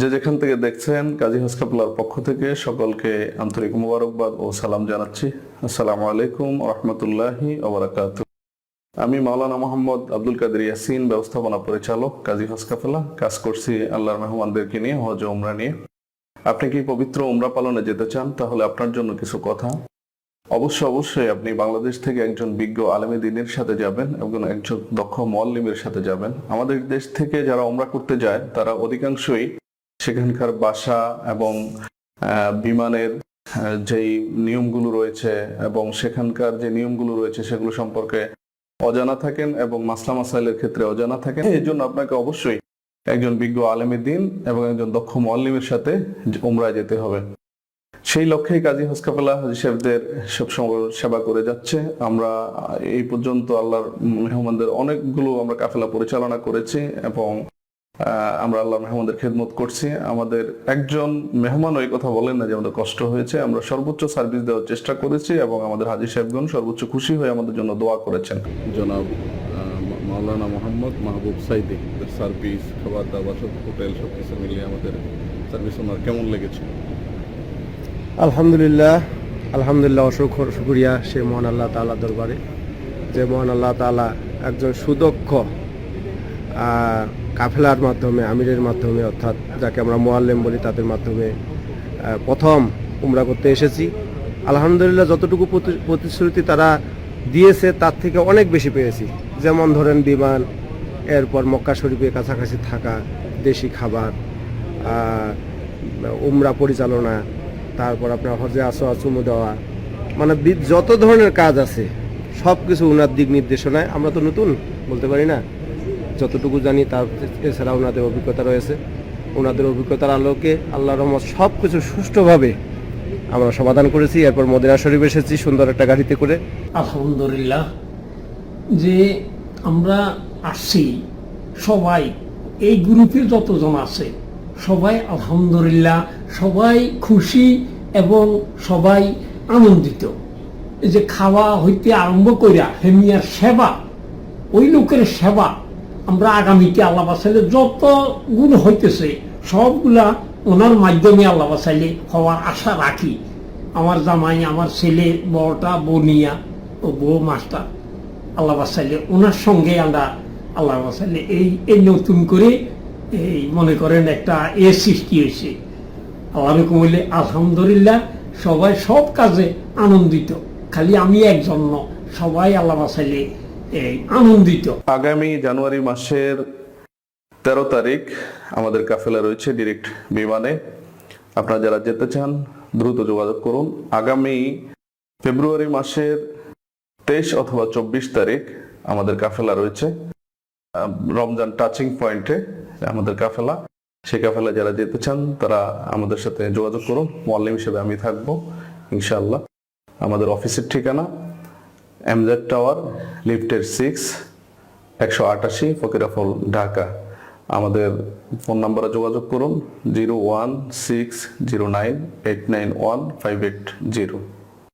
যে যেখান থেকে দেখছেন, কাজী হাসকাপলার পক্ষ থেকে সকলকে আন্তরিক মোবারকবাদ ও সালাম জানাচ্ছি। আসসালামু আলাইকুম রহমতুল্লাহি ওবরাকাত আমি মাওলানা মোহাম্মদ আব্দুল কাদের ইয়াসিন, ব্যবস্থাপনা পরিচালক, কাজী হাসকাফেলা কাজ করছি আল্লাহর মেহমানদেরকে নিয়ে, হজ উমরা নিয়ে। আপনি কি পবিত্র উমরা পালনে যেতে চান? তাহলে আপনার জন্য কিছু কথা। অবশ্যই অবশ্যই আপনি বাংলাদেশ থেকে একজন বিজ্ঞ আলেমী দিনের সাথে যাবেন এবং একজন দক্ষ মল্লিমের সাথে যাবেন। আমাদের দেশ থেকে যারা উমরা করতে যায়, তারা অধিকাংশই সেখানকার বাসা এবং বিমানের যেই নিয়মগুলো রয়েছে এবং সেখানকার যে নিয়মগুলো রয়েছে সেগুলো সম্পর্কে অজানা থাকেন এবং মাসলা মাসাইলের ক্ষেত্রে অজানা থাকেন। এই জন্য আপনাকে অবশ্যই একজন বিজ্ঞ আলেমের দিন এবং একজন দক্ষ মল্লিমের সাথে উমরায় যেতে হবে। সেই লক্ষ্যেই কাজী হসকাফেলা হাজি সাহেবদের সবসময় সেবা করে যাচ্ছে। আমরা এই পর্যন্ত আল্লাহর মেহমানদের অনেকগুলো আমরা কাফেলা পরিচালনা করেছি এবং আমরা আল্লাহর মেহমানদের খেদমত করছি। আমাদের একজন মেহমান ওই কথা বলেন না যে আমাদের কষ্ট হয়েছে। আমরা সর্বোচ্চ সার্ভিস দেওয়ার চেষ্টা করেছি এবং আমাদের হাজি সাহেবগণ সর্বোচ্চ খুশি হয়ে আমাদের জন্য দোয়া করেছেন। জনাব মাওলানা মোহাম্মদ মাহবুব সাইদি সার্ভিস খাবার দাবার সব হোটেল সব কিছু মিলিয়ে আমাদের সার্ভিস ওনার কেমন লেগেছে? আলহামদুলিল্লাহ আলহামদুলিল্লাহ অসংখ্য শুক্রিয়া সে মহান আল্লাহ তাআলা দরবারে। যে মহান আল্লাহ তাআলা একজন সুদক্ষ আহ, কাফেলার মাধ্যমে, আমিরের মাধ্যমে, অর্থাৎ যাকে আমরা মোয়াল্লেম বলি, তাদের মাধ্যমে প্রথম উমরা করতে এসেছি। আলহামদুলিল্লাহ যতটুকু প্রতি- প্রতিশ্রুতি তারা দিয়েছে, তার থেকে অনেক বেশি পেয়েছি। যেমন ধরেন বিমান, এরপর মক্কা শরীফের কাছাকাছি থাকা, দেশি খাবার উমরা পরিচালনা, তারপর আপনার হজে আসো চুমু দেওয়া। মানে যত ধরনের কাজ আছে সব কিছু ওনার দিক নির্দেশনায়। আমরা তো নতুন, বলতে পারি না? যতটুকু জানি তার এছাড়া ওনাদের অভিজ্ঞতা রয়েছে। ওনাদের অভিজ্ঞতার আলোকে আল্লাহ রহমত সব কিছু সুষ্ঠুভাবে আমরা সমাধান করেছি। এরপর মদিনা শরীফ এসেছি সুন্দর একটা গাড়িতে করে। আলহামদুলিল্লাহ, যে আমরা আসছি, সবাই, এই গ্রুপে যতজন আছে, সবাই আলহামদুলিল্লাহ, সবাই খুশি এবং সবাই আনন্দিত। যে খাওয়া হইতে আরম্ভ করিয়া হেমিয়ার সেবা, ওই লোকের সেবা আমরা আগামীতে আল্লাহ বাসাইলে যত গুণ হইতেছে, সবগুলা ওনার মাধ্যমে আল্লাহ বাসাইলে হওয়ার আশা রাখি। আমার জামাই, আমার ছেলে বড়টা বনিয়া ও বউ মাস্টার, আল্লাহ বাসাইলে ওনার সঙ্গে আমরা আল্লাহ বাসাইলে এই এই নতুন করে এই মনে করেন একটা এ সৃষ্টি হয়েছে। আল্লাহ রকম হইলে আলহামদুলিল্লাহ সবাই সব কাজে আনন্দিত, খালি আমি একজন সবাই আল্লাহ বাসাইলে এই আনন্দিত আগামী জানুয়ারি মাসের তেরো তারিখ আমাদের কাফেলা রয়েছে ডিরেক্ট বিমানে। আপনারা যারা যেতে চান, দ্রুত যোগাযোগ করুন। আগামী ফেব্রুয়ারি মাসের তেইশ অথবা চব্বিশ তারিখ আমাদের কাফেলা রয়েছে। রমজান টাচিং পয়েন্টে আমাদের কাফেলা। সেই কাফেলা যারা যেতে চান, তারা আমাদের সাথে যোগাযোগ করুন। মোয়াল্লিম হিসেবে আমি থাকব ইনশাল্লাহ আমাদের অফিসের ঠিকানা এমজেড টাওয়ার লিফটের সিক্স একশো আটাশি ফকিরাফল ঢাকা আমাদের ফোন নাম্বারে যোগাযোগ করুন zero one six zero nine eight nine one five eight zero